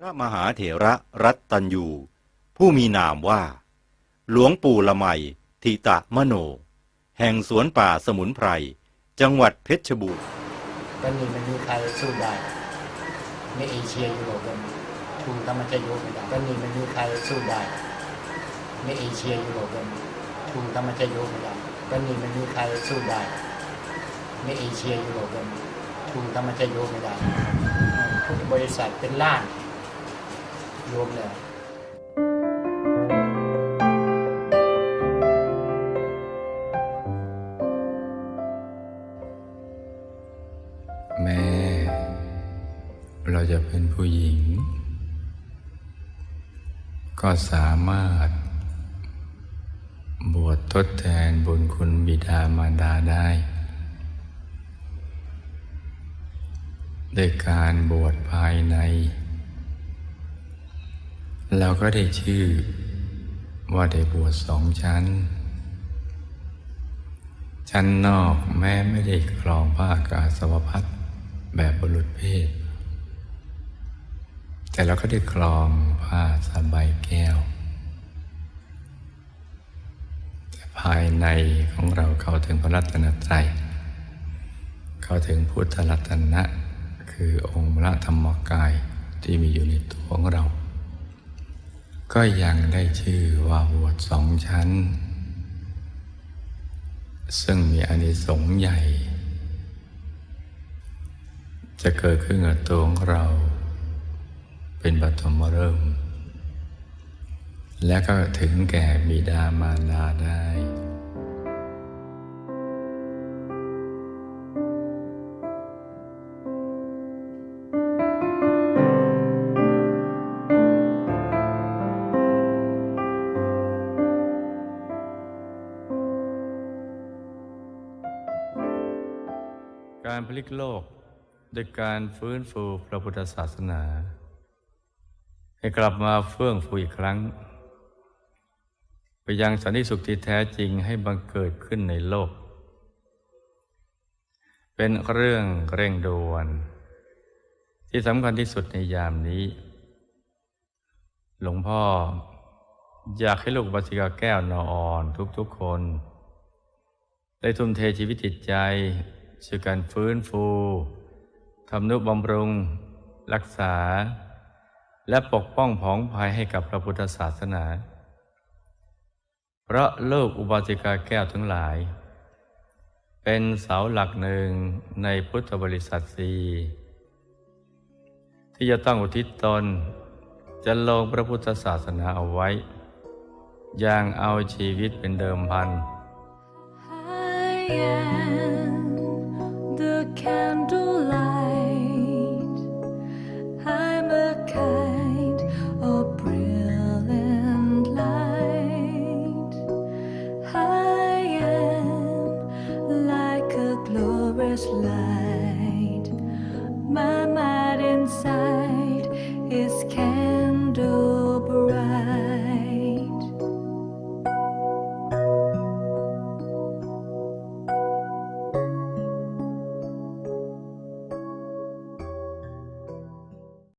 พระมหาเถระรัตตัญยู ผู้มีนามว่า หลวงปู่ละไมทิตะมโน แห่งสวนป่าสมุนไพร จังหวัดเพชรบูรณ์ก็นี่มันมีใครสู้ได้ในเอเชียยุโรปกันทูธรรมชโยกไม่ได้ก็นี่มันมีใครสู้ได้ในเอเชียยุโรปกันทูธรรมชโยกไม่ได้ก็นี่มันมีใครสู้ได้ในเอเชียยุโรปกันทูธรรมชโยกไม่ได้พุทธบริษัทเป็นล้าน รวมแล้วแม้เราจะเป็นผู้หญิง ก็สามารถ บวชทดแทนบุญคุณบิดามารดาได้ด้วยการบวชภายใน เราก็ได้ชื่อว่าได้บวชสองชั้น ชั้นนอกแม้ไม่ได้ครองผ้าอากาสาวพัดแบบบุรุษเพศ แต่เราก็ได้ครองผ้าสบายแก้ว แต่ภายในของเราเข้าถึงพระรัตนตรัย เข้าถึงพุทธรัตนะ คือองค์พระธรรมกายที่มีอยู่ในตัวของเรา ก็ยังได้ชื่อว่าบวชสองชั้น ซึ่งมีอานิสงส์ใหญ่ จะเกิดขึ้นกับตัวของเรา เป็นปฐมเริ่ม และก็ถึงแก่บิดามารดาได้ การพลิกโลกโดยการฟื้นฟูพระพุทธศาสนา ให้กลับมาเฟื่องฟูอีกครั้ง ไปยังสันติสุขที่แท้จริงให้บังเกิดขึ้นในโลก เป็นเรื่องเร่งด่วน ที่สำคัญที่สุดในยามนี้ หลวงพ่ออยากให้ลูกบัสิกาแก้วนออ่อนทุกๆคน ได้ทุ่มเทชีวิตจิตใจ ช่วยการฟื้นฟูทำนุบำรุง รักษา และปกป้องผองภัยให้กับพระพุทธศาสนา เพราะโลกอุบาสิกาแก้วทั้งหลาย เป็นเสาหลักหนึ่งในพุทธบริษัทสีที่จะต้องอุทิศตนจะลงพระพุทธศาสนาเอาไว้ อย่างเอาชีวิตเป็นเดิมพัน I forest light.